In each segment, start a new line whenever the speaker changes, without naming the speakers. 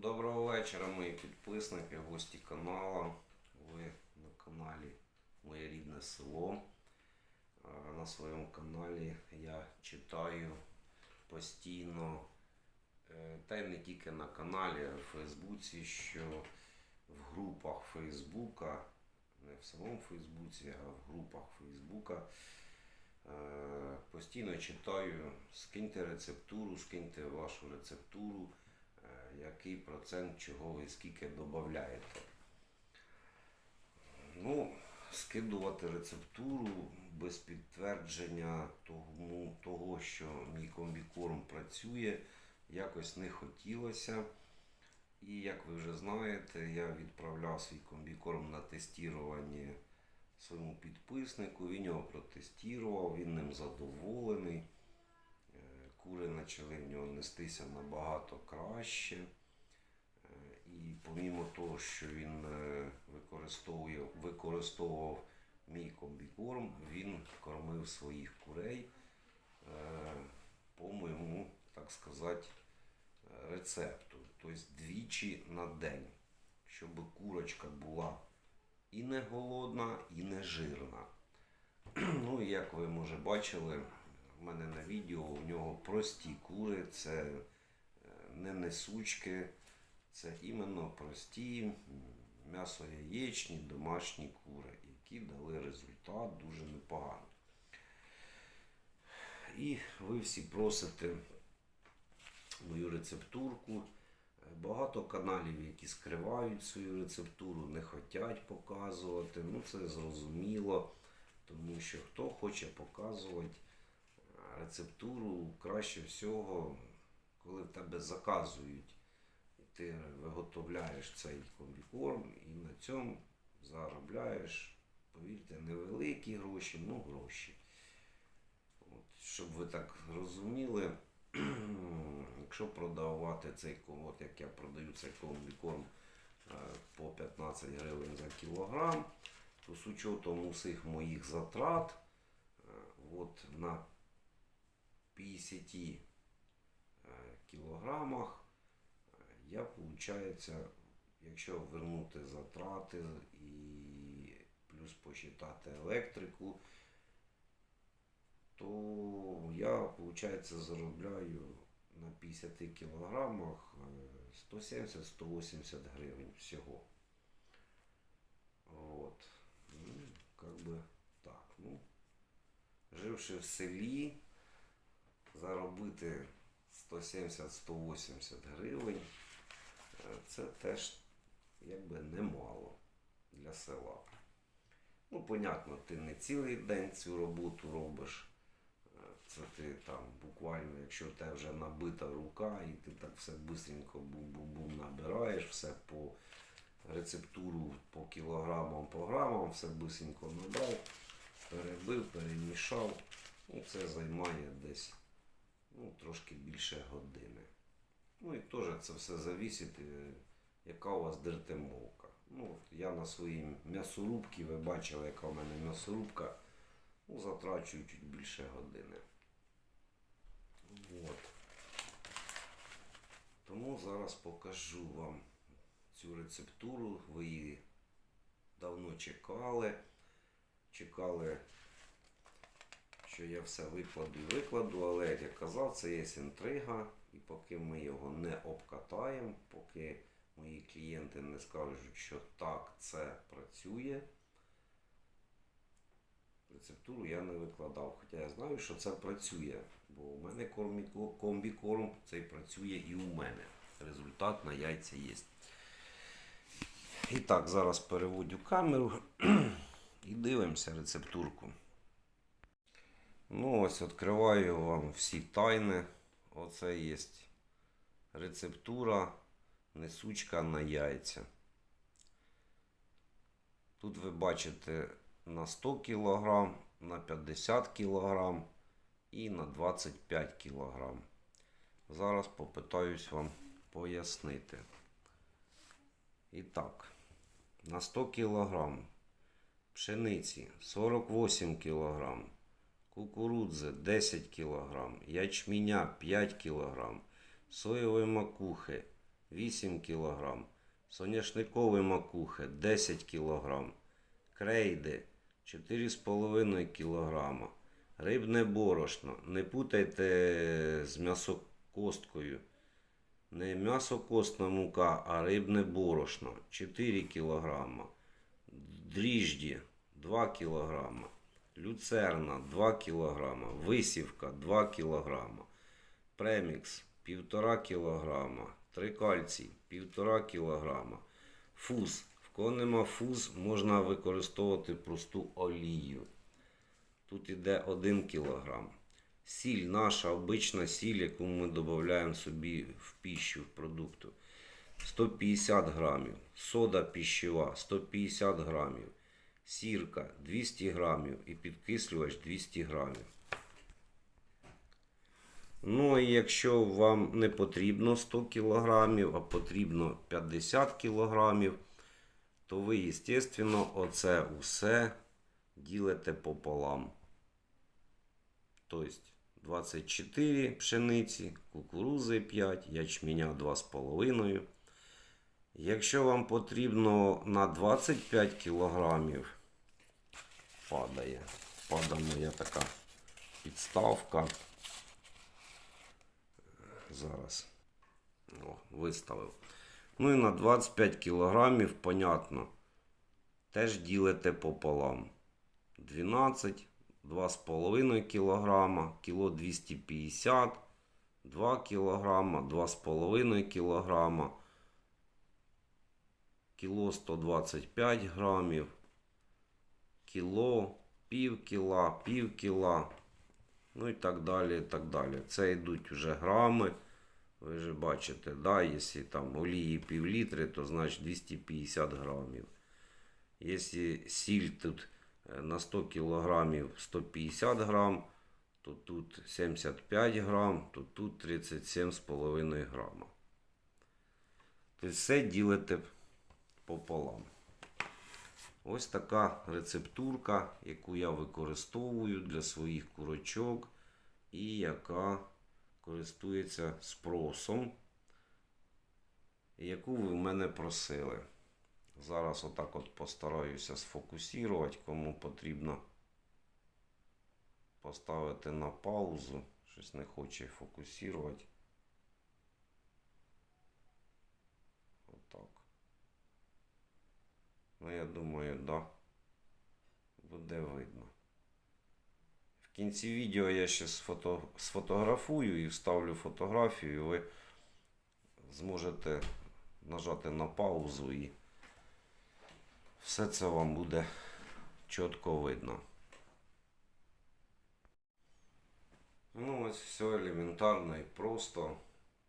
Доброго вечора, мої підписники, гості каналу. Ви на каналі Моє рідне село. На своєму каналі я читаю постійно, е, та й не тільки на каналі, а в Фейсбуці, що в групах Фейсбука, не в самому Фейсбуці, а в групах Фейсбука. е, Постійно читаю, скиньте рецептуру, скиньте вашу рецептуру, який процент чого ви скільки додаєте. Ну, скидувати рецептуру без підтвердження тому, того, що мій комбікорм працює, якось не хотілося. І як ви вже знаєте, я відправляв свій комбікорм на тестування своєму підписнику. Він його протестував, він ним задоволений. Кури почали в нього нестися набагато краще. Е, І помімо того, що він е, використовує, використовував мій комбікорм, він кормив своїх курей е, по моєму, так сказати, рецепту. Тобто двічі на день, щоб курочка була і не голодна, і не жирна. Ну, і як ви може бачили, в мене на відео у нього прості кури, це е, не несучки, це іменно прості м'ясо-яєчні домашні кури, які дали результат дуже непоганий. І ви всі просите мою рецептурку. Багато каналів, які скривають свою рецептуру, не хочуть показувати. Ну це зрозуміло, тому що хто хоче показувати рецептуру, краще всього, коли в тебе заказують, ти виготовляєш цей комбікорм і на цьому заробляєш, повірте, невеликі гроші, ну гроші. От, щоб ви так розуміли, якщо продавати цей ком- от як я продаю цей комбікорм е, по 15 гривень за кілограм, то з учетом усіх моїх затрат, е, от на 50 е, кілограмах е, я, виходить, якщо вернути затрати і плюс посчитати електрику, то я, виходить, заробляю на 50 кілограмах е, 170-180 гривень всього. Вот. Ну, как бы так. Ну, живши в селі, заробити 170-180 гривень, е, це теж якби немало для села. Ну, понятно, ти не цілий день цю роботу робиш. Е, Це ти там буквально, якщо в тебе вже набита рука, і ти так все бистренько бум-бум-бум набираєш, все по рецептуру по кілограмам, по грамам, все бистренько набрав, перебив, перемішав. Ну, це займає десь ну, трошки більше години. Ну і теж це все завісить, е, яка у вас дертемовка. Ну, я на своїй м'ясорубці, ви бачили, яка у мене м'ясорубка, ну, затрачую чуть більше години. От. Тому зараз покажу вам цю рецептуру. Ви її давно чекали. Чекали, що я все викладу і викладу, але як я казав, це є інтрига. І поки ми його не обкатаємо, поки мої клієнти не скажуть, що так це працює, рецептуру я не викладав. Хоча я знаю, що це працює, бо у мене комбікорм цей працює і у мене. Результат на яйця є. І так, зараз переводю камеру і дивимося рецептурку. Ну, ось відкриваю вам всі тайни. Оце є рецептура несучка на яйця. Тут ви бачите на 100 кг, на 50 кг і на 25 кг. Зараз попитаюсь вам пояснити. І так, на 100 кг пшениці 48 кг, кукурудзи 10 кг, ячменя 5 кг, соєвої макухи 8 кг. Соняшникові макухи 10 кг. Крейди 4,5 кг. Рибне борошно. Не путайте з м'ясокосткою. Не м'ясокосна мука, а рибне борошно 4 кг. Дріжджі 2 кг. Люцерна 2 кг. Висівка 2 кг. Премікс 1,5 кг. Трикальцій 1,5 кг. Фуз. В кого нема фуз, можна використовувати просту олію. Тут іде 1 кг. Сіль, наша обична сіль, яку ми додаємо собі в піщу, в продукту. 150 грамів. Сода піщева 150 грамів. Сірка 200 грамів і підкислювач 200 грамів. Ну і якщо вам не потрібно 100 кг, а потрібно 50 кг, то ви, звісно, оце усе ділите пополам. Тобто 24 пшениці, кукурузи 5, ячменя 2,5. Якщо вам потрібно на 25 кілограмів, падає. Падає моя така підставка. Зараз. О, виставив. Ну і на 25 кілограмів, понятно, теж ділите пополам. 12, 2,5 кілограма, кіло 250, 2 кілограма, 2,5 кілограма, кіло 125 грамів, кіло, пів кіла, пів кіла, ну і так далі, і так далі. Це йдуть вже грами. Ви ж бачите, да, якщо там олії пів літри, то значить 250 грамів. Якщо сіль тут е, на 100 кілограмів 150 грам, то тут 75 грам, то тут 37,5 грама. Тобто все ділите пополам. Ось така рецептурка, яку я використовую для своїх курочок і яка користується спросом, яку ви в мене просили. Зараз отак от постараюся сфокусувати, кому потрібно поставити на паузу. Щось не хоче фокусувати. Отак. Ну, я думаю, да. Буде видно. В кінці відео я ще сфото... сфотографую і вставлю фотографію, і ви зможете нажати на паузу і все це вам буде чітко видно. Ну, ось все елементарно і просто.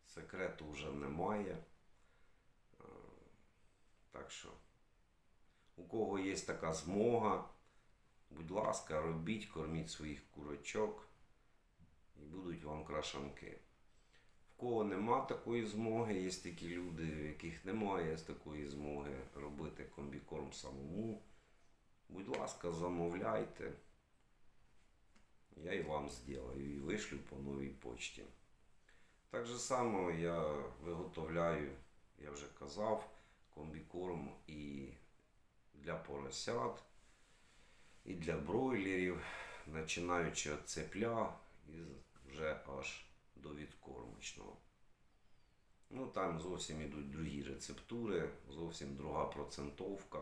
Секрету вже немає. Е, Так що, кого є така змога, будь ласка, робіть, корміть своїх курочок і будуть вам крашанки. В кого нема такої змоги, є такі люди, в яких немає такої змоги робити комбікорм самому. Будь ласка, замовляйте. Я і вам зроблю і вишлю по новій почті. Так же само я виготовляю, я вже казав, комбікорм і для поросят, і для бройлерів, починаючи від цепля і вже аж до відкормочного. Ну, там зовсім ідуть другі рецептури, зовсім друга процентовка.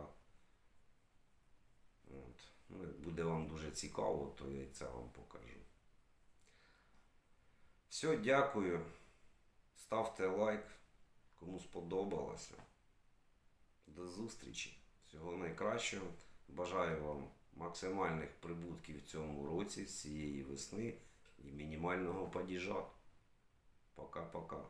От. Ну, буде вам дуже цікаво, то я це вам покажу. Все, дякую. Ставте лайк, кому сподобалося. До зустрічі. Всього найкращого. Бажаю вам максимальних прибутків в цьому році, з цієї весни і мінімального падіжа. Пока-пока.